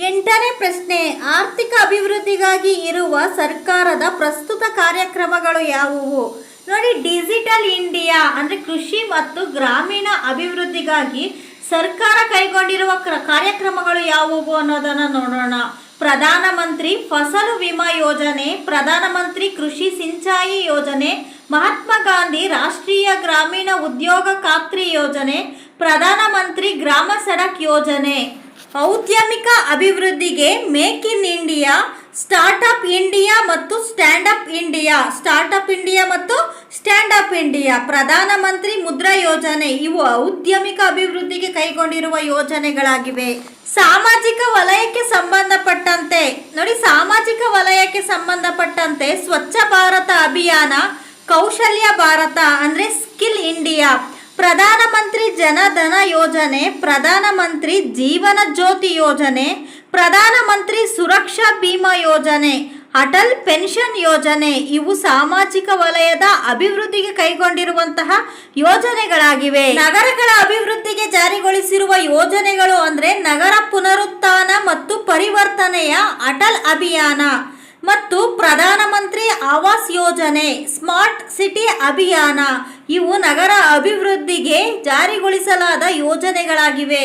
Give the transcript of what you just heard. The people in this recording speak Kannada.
ಎಂಟನೇ ಪ್ರಶ್ನೆ, ಆರ್ಥಿಕ ಅಭಿವೃದ್ಧಿಗಾಗಿ ಇರುವ ಸರ್ಕಾರದ ಪ್ರಸ್ತುತ ಕಾರ್ಯಕ್ರಮಗಳು ಯಾವುವು? ನೋಡಿ, ಡಿಜಿಟಲ್ ಇಂಡಿಯಾ, ಅಂದರೆ ಕೃಷಿ ಮತ್ತು ಗ್ರಾಮೀಣ ಅಭಿವೃದ್ಧಿಗಾಗಿ ಸರ್ಕಾರ ಕೈಗೊಂಡಿರುವ ಕ್ರ- ಕಾರ್ಯಕ್ರಮಗಳು ಯಾವುವು ಅನ್ನೋದನ್ನು ನೋಡೋಣ. ಪ್ರಧಾನಮಂತ್ರಿ ಫಸಲು ವಿಮಾ ಯೋಜನೆ, ಪ್ರಧಾನಮಂತ್ರಿ ಕೃಷಿ ಸಿಂಚಾಯಿ ಯೋಜನೆ, ಮಹಾತ್ಮ ಗಾಂಧಿ ರಾಷ್ಟ್ರೀಯ ಗ್ರಾಮೀಣ ಉದ್ಯೋಗ ಖಾತ್ರಿ ಯೋಜನೆ, ಪ್ರಧಾನಮಂತ್ರಿ ಗ್ರಾಮ ಸಡಕ್ ಯೋಜನೆ. ಔದ್ಯಮಿಕ ಅಭಿವೃದ್ಧಿಗೆ make in India, startup India ಮತ್ತು stand up India, startup India ಮತ್ತು stand up India, Pradhan Mantri Mudra Yojana ಇವು ಔದ್ಯಮಿಕ ಅಭಿವೃದ್ಧಿಗೆ ಕೈಗೊಂಡಿರುವ ಯೋಜನೆಗಳಾಗಿವೆ. ಸಾಮಾಜಿಕ ವಲಯಕ್ಕೆ ಸಂಬಂಧಪಟ್ಟಂತೆ, ನೋಡಿ ಸಾಮಾಜಿಕ ವಲಯಕ್ಕೆ ಸಂಬಂಧಪಟ್ಟಂತೆ ಸ್ವಚ್ಛ ಭಾರತ ಅಭಿಯಾನ, ಕೌಶಲ್ಯ ಭಾರತ ಅಂದ್ರೆ ಸ್ಕಿಲ್ ಇಂಡಿಯಾ. ಪ್ರಧಾನಮಂತ್ರಿ ಜನಧನ ಯೋಜನೆ, ಪ್ರಧಾನಮಂತ್ರಿ ಜೀವನ ಜ್ಯೋತಿ ಯೋಜನೆ, ಪ್ರಧಾನಮಂತ್ರಿ ಸುರಕ್ಷಾ ಬಿಮಾ ಯೋಜನೆ, ಅಟಲ್ ಪೆನ್ಷನ್ ಯೋಜನೆ ಇವು ಸಾಮಾಜಿಕ ವಲಯದ ಅಭಿವೃದ್ಧಿಗೆ ಕೈಗೊಂಡಿರುವಂತಹ ಯೋಜನೆಗಳಾಗಿವೆ. ನಗರಗಳ ಅಭಿವೃದ್ಧಿಗೆ ಜಾರಿಗೊಳಿಸಿರುವ ಯೋಜನೆಗಳು ಅಂದ್ರೆ ನಗರ ಪುನರುತ್ಥಾನ ಮತ್ತು ಪರಿವರ್ತನೆಯ ಅಟಲ್ ಅಭಿಯಾನ ಮತ್ತು ಪ್ರಧಾನಮಂತ್ರಿ ಆವಾಸ್ ಯೋಜನೆ, ಸ್ಮಾರ್ಟ್ ಸಿಟಿ ಅಭಿಯಾನ ಇವು ನಗರ ಅಭಿವೃದ್ಧಿಗೆ ಜಾರಿಗೊಳಿಸಲಾದ ಯೋಜನೆಗಳಾಗಿವೆ.